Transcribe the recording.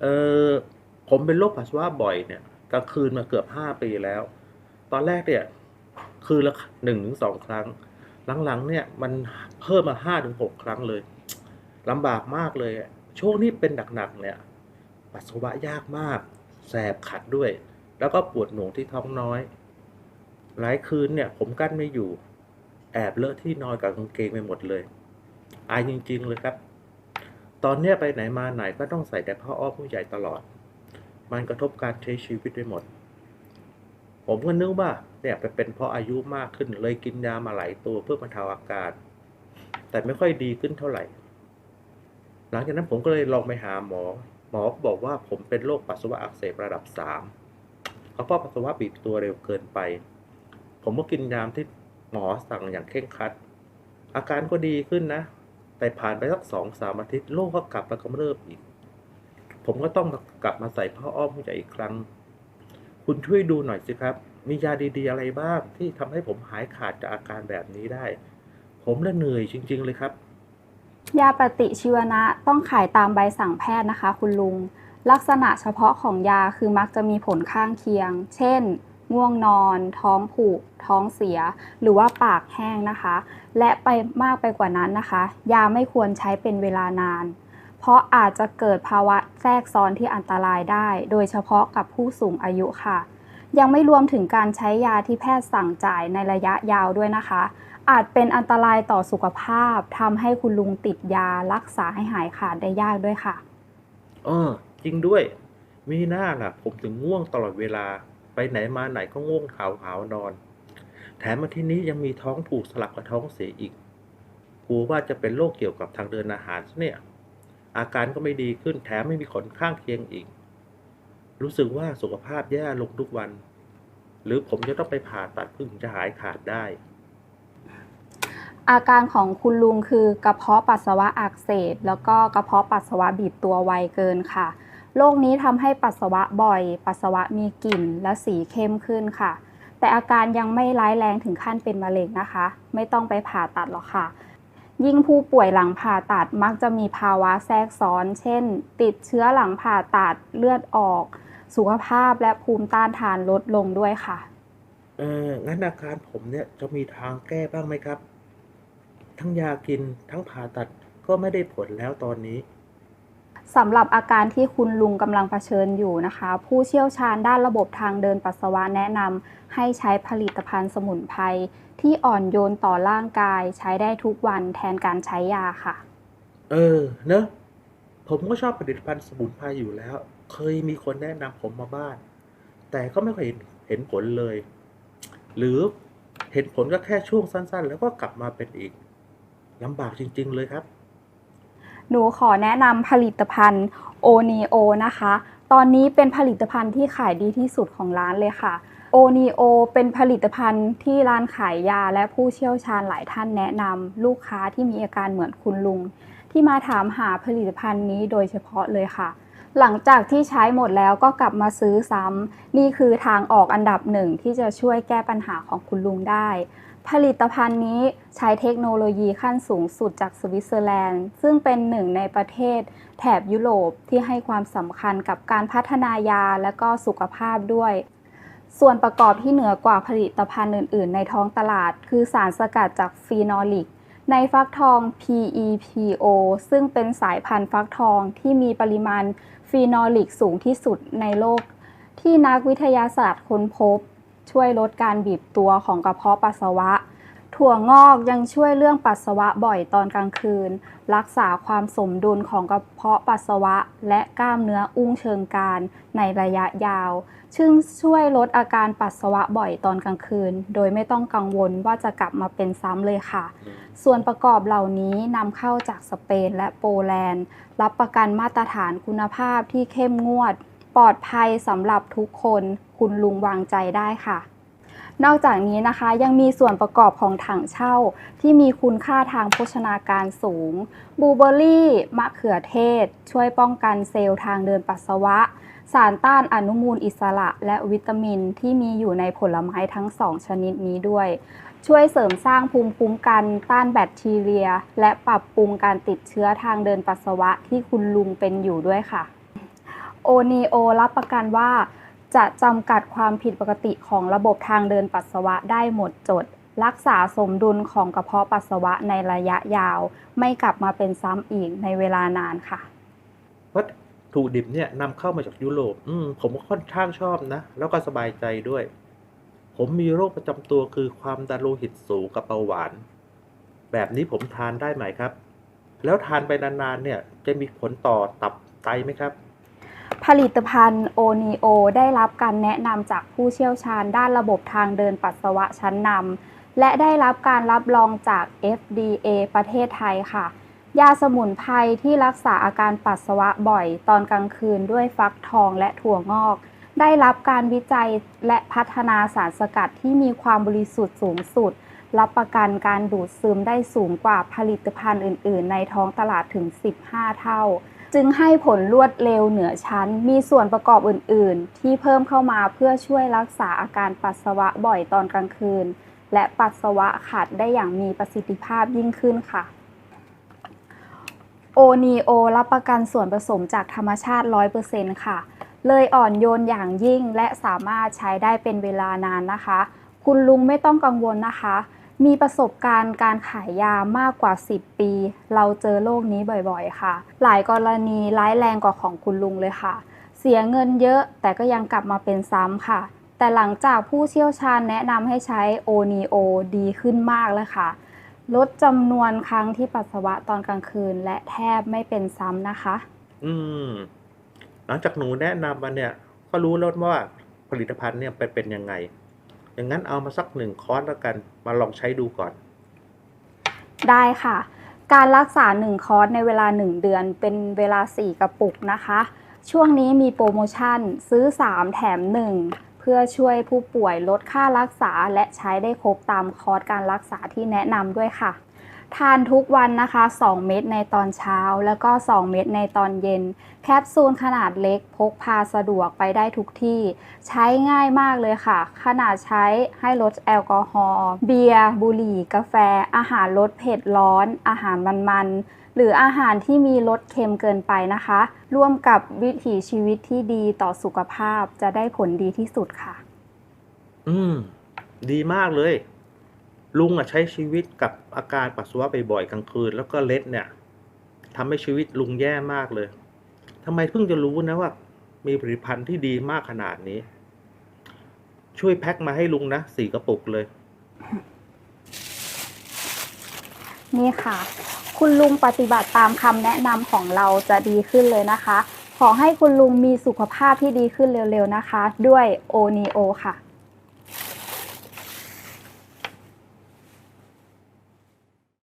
เออผมเป็นโรคปัสสาวะบ่อยเนี่ยกลางคืนมาเกือบห้าปีแล้ว ตอนแรกเนี่ยคืนละหนึ่งถึงสองครั้ง หลังๆเนี่ยมันเพิ่มมาห้าถึงหกครั้งเลยลำบากมากเลยช่วงนี้เป็นหนักๆเนี่ย ปัสสาวะยากมาก แสบขัดด้วย แล้วก็ปวดหน่วงที่ท้องน้อย หลายคืนเนี่ย ผมกั้นไม่อยู่ แอบเลอะที่นอนกับกางเกงไปหมดเลย อายจริง ๆ เลยครับ ตอนเนี้ยไปไหนมาไหนก็ต้องใส่แต่ผ้าอ้อมผู้ใหญ่ตลอด มันกระทบการใช้ชีวิตไปหมด ผมก็นึกว่าเนี่ยไปเป็นเพราะอายุมากขึ้นเลยกินยามาหลายตัวเพื่อบรรเทาอาการ แต่ไม่ค่อยดีขึ้นเท่าไหร่ หลังจากนั้นผมก็เลยลองไปหาหมอ หมอบอกว่าผมเป็นโรคปัสสาวะอักเสบระดับสามเพราะปัสสาวะบีบตัวเร็วเกินไป ผมก็กินยามที่หมอสั่งอย่างเคร่งครัด อาการก็ดีขึ้นนะ แต่ผ่านไปสักสองสามอาทิตย์โรคก็กลับมากำเริบอีก ผมก็ต้องกลับมาใส่ผ้าอ้อมผู้ใหญ่อีกครั้ง คุณช่วยดูหน่อยสิครับ มียาดีๆอะไรบ้างที่ทำให้ผมหายขาดจากอาการแบบนี้ได้ ผมละเหนื่อยจริง ๆ เลยครับ ยาปฏิชีวนะต้องขายตามใบสั่งแพทย์นะคะ คุณลุง ลักษณะเฉพาะของยาคือมักจะมีผลข้างเคียง เช่น ง่วงนอน ท้องผูก ท้องเสีย หรือว่าปากแห้งนะคะ และไปมากไปกว่านั้นนะคะ ยาไม่ควรใช้เป็นเวลานาน เพราะอาจจะเกิดภาวะแทรกซ้อนที่อันตรายได้ โดยเฉพาะกับผู้สูงอายุค่ะ ยังไม่รวมถึงการใช้ยาที่แพทย์สั่งจ่ายในระยะยาวด้วยนะคะ อาจเป็นอันตรายต่อสุขภาพทำให้คุณลุงติดยารักษาให้หายขาดได้ยากด้วยค่ะเออจริงด้วย มีหน้าล่ะ ผมถึงง่วงตลอดเวลา ไปไหนมาไหนก็ง่วงหาวหาวนอน แถมมาที่นี้ยังมีท้องผูกสลับกับท้องเสียอีกกลัวว่าจะเป็นโรคเกี่ยวกับทางเดินอาหารเนี่ย อาการก็ไม่ดีขึ้นแถมไม่มีผลข้างเคียงอีก รู้สึกว่าสุขภาพแย่ลงทุกวัน หรือผมจะต้องไปผ่าตัดเพื่อถึงจะหายขาดได้ อาการของคุณลุงคือกระเพาะปัสสาวะอักเสบแล้วก็กระเพาะปัสสาวะบีบตัวไวเกินค่ะ โรคนี้ทำให้ปัสสาวะบ่อย ปัสสาวะมีกลิ่นและสีเข้มขึ้นค่ะ แต่อาการยังไม่ร้ายแรงถึงขั้นเป็นมะเร็งนะคะ ไม่ต้องไปผ่าตัดหรอกค่ะ ยิ่งผู้ป่วยหลังผ่าตัดมักจะมีภาวะแทรกซ้อน เช่น ติดเชื้อหลังผ่าตัดเลือดออก สุขภาพและภูมิต้านทานลดลงด้วยค่ะ เอองั้นอาการผมเนี่ยจะมีทางแก้บ้างไหมครับ ทั้งยากินทั้งผ่าตัดก็ไม่ได้ผลแล้วตอนนี้ สำหรับอาการที่คุณลุงกำลังเผชิญอยู่นะคะ ผู้เชี่ยวชาญด้านระบบทางเดินปัสสาวะแนะนำให้ใช้ผลิตภัณฑ์สมุนไพรที่อ่อนโยนต่อร่างกายใช้ได้ทุกวันแทนการใช้ยาค่ะ เออเนอะผมก็ชอบผลิตภัณฑ์สมุนไพรอยู่แล้ว เคยมีคนแนะนำผมมาบ้างแต่ก็ไม่เคยเห็นเห็นผลเลย หรือเห็นผลก็แค่ช่วงสั้นๆ แล้วก็กลับมาเป็นอีกลำบากจริง ๆ เลยครับ หนูขอแนะนำผลิตภัณฑ์โอนีโอนะคะ ตอนนี้เป็นผลิตภัณฑ์ที่ขายดีที่สุดของร้านเลยค่ะโอนีโอเป็นผลิตภัณฑ์ที่ร้านขายยาและผู้เชี่ยวชาญหลายท่านแนะนำลูกค้าที่มีอาการเหมือนคุณลุง ที่มาถามหาผลิตภัณฑ์นี้โดยเฉพาะเลยค่ะ หลังจากที่ใช้หมดแล้วก็กลับมาซื้อซ้ำนี่คือทางออกอันดับหนึ่งที่จะช่วยแก้ปัญหาของคุณลุงได้ ผลิตภัณฑ์นี้ใช้เทคโนโลยีขั้นสูงสุดจากสวิตเซอร์แลนด์ ซึ่งเป็นหนึ่งในประเทศแถบยุโรปที่ให้ความสำคัญกับการพัฒนายาและก็สุขภาพด้วย ส่วนประกอบที่เหนือกว่าผลิตภัณฑ์อื่น ๆ ในท้องตลาด คือสารสกัดจากฟีนอลิก ในฟักทอง PEPO ซึ่งเป็นสายพันธุ์ฟักทองที่มีปริมาณฟีนอลิกสูงที่สุดในโลก ที่นักวิทยาศาสตร์ค้นพบ ช่วยลดการบีบตัวของกระเพาะปัสสาวะ ถั่วงอกยังช่วยเรื่องปัสสาวะบ่อยตอนกลางคืน รักษาความสมดุลของกระเพาะปัสสาวะ และกล้ามเนื้ออุ้งเชิงกรานในระยะยาว ซึ่งช่วยลดอาการปัสสาวะบ่อยตอนกลางคืน โดยไม่ต้องกังวลว่าจะกลับมาเป็นซ้ำเลยค่ะ ส่วนประกอบเหล่านี้นำเข้าจากสเปนและโปแลนด์ รับประกันมาตรฐานคุณภาพที่เข้มงวด ปลอดภัยสำหรับทุกคน คุณลุงวางใจได้ค่ะ นอกจากนี้นะคะยังมีส่วนประกอบของถังเช่าที่มีคุณค่าทางโภชนาการสูงบูเบอร์รี่มะเขือเทศ ช่วยป้องกันเซลล์ทางเดินปัสสาวะ สารต้านอนุมูลอิสระ และวิตามินที่มีอยู่ในผลไม้ทั้งสองชนิดนี้ด้วยช่วยเสริมสร้างภูมิคุ้มกันต้านแบคทีเรีย และปรับปรุงการติดเชื้อทางเดินปัสสาวะที่คุณลุงเป็นอยู่ด้วยค่ะ o n e o รับประกันว่า จะจำกัดความผิดปกติของระบบทางเดินปัสสาวะได้หมดจด รักษาสมดุลของกระเพาะปัสสาวะในระยะยาว ไม่กลับมาเป็นซ้ำอีกในเวลานานค่ะ วัตถุดิบเนี่ยนำเข้ามาจากยุโรปอืมผมก็ค่อนข้างชอบนะ แล้วก็สบายใจด้วย ผมมีโรคประจำตัวคือความดันโลหิตสูงกับเบาหวาน แบบนี้ผมทานได้ไหมครับ แล้วทานไปนานๆเนี่ยจะมีผลต่อตับไตไหมครับ ผลิตภัณฑ์โอนีโอได้รับการแนะนำจากผู้เชี่ยวชาญด้านระบบทางเดินปัสสาวะชั้นนำและได้รับการรับรองจาก FDA ประเทศไทยค่ะ ยาสมุนไพรที่รักษาอาการปัสสาวะบ่อยตอนกลางคืนด้วยฟักทองและถั่วงอก ได้รับการวิจัยและพัฒนาสารสกัดที่มีความบริสุทธิ์สูงสุด รับประกันการดูดซึมได้สูงกว่าผลิตภัณฑ์อื่น ๆ ในท้องตลาดถึง 15 เท่า จึงให้ผลรวดเร็วเหนือชั้น มีส่วนประกอบอื่น ๆ ที่เพิ่มเข้ามาเพื่อช่วยรักษาอาการปัสสาวะบ่อยตอนกลางคืน และปัสสาวะขัดได้อย่างมีประสิทธิภาพยิ่งขึ้นค่ะโอนีโอรับประกันส่วนผสมจากธรรมชาติ 100%ค่ะ เลยอ่อนโยนอย่างยิ่งและสามารถใช้ได้เป็นเวลานานนะคะ คุณลุงไม่ต้องกังวลนะคะ มีประสบการณ์การขายยามากกว่า 10 ปี เราเจอโรคนี้บ่อยๆ ค่ะ หลายกรณีร้ายแรงกว่าของคุณลุงเลยค่ะ เสียเงินเยอะแต่ก็ยังกลับมาเป็นซ้ำค่ะ แต่หลังจากผู้เชี่ยวชาญแนะนำให้ใช้โอนีโอดีขึ้นมากเลยค่ะ ลดจำนวนครั้งที่ปัสสาวะตอนกลางคืน และแทบไม่เป็นซ้ำนะคะ อืม หลังจากหนูแนะนำมาเนี่ย ก็รู้แล้วว่าผลิตภัณฑ์เนี่ยเป็นเป็นยังไง อย่างนั้นเอามาสักหนึ่งคอร์สแล้วกัน มาลองใช้ดูก่อน ได้ค่ะ การรักษา 1 คอร์สในเวลา 1 เดือนเป็นเวลา 4 กระปุกนะคะ ช่วงนี้มีโปรโมชั่นซื้อ 3 แถม 1 เพื่อช่วยผู้ป่วยลดค่ารักษาและใช้ได้ครบตามคอร์สการรักษาที่แนะนำด้วยค่ะ ทานทุกวันนะคะ 2 เม็ดในตอนเช้า แล้วก็ 2 เม็ดในตอนเย็น แคปซูลขนาดเล็กพกพาสะดวกไปได้ทุกที่ ใช้ง่ายมากเลยค่ะ ขนาดใช้ให้ลดแอลกอฮอล์เบียร์บุหรี่ กาแฟ อาหารลดเผ็ดร้อน อาหารมันๆ หรืออาหารที่มีรสเค็มเกินไปนะคะ ร่วมกับวิถีชีวิตที่ดีต่อสุขภาพจะได้ผลดีที่สุดค่ะ อืม ดีมากเลย ลุงอะใช้ชีวิตกับอาการปัสสาวะบ่อยๆกลางคืน แล้วก็เล็ดเนี่ยทำให้ชีวิตลุงแย่มากเลยทำไมเพิ่งจะรู้นะว่า มีผลิตภัณฑ์ที่ดีมากขนาดนี้ ช่วยแพ็คมาให้ลุงนะสี่กระปุกเลย นี่ค่ะ คุณลุงปฏิบัติตามคำแนะนำของเราจะดีขึ้นเลยนะคะ ขอให้คุณลุงมีสุขภาพที่ดีขึ้นเร็วๆนะคะ ด้วยโอนีโอค่ะ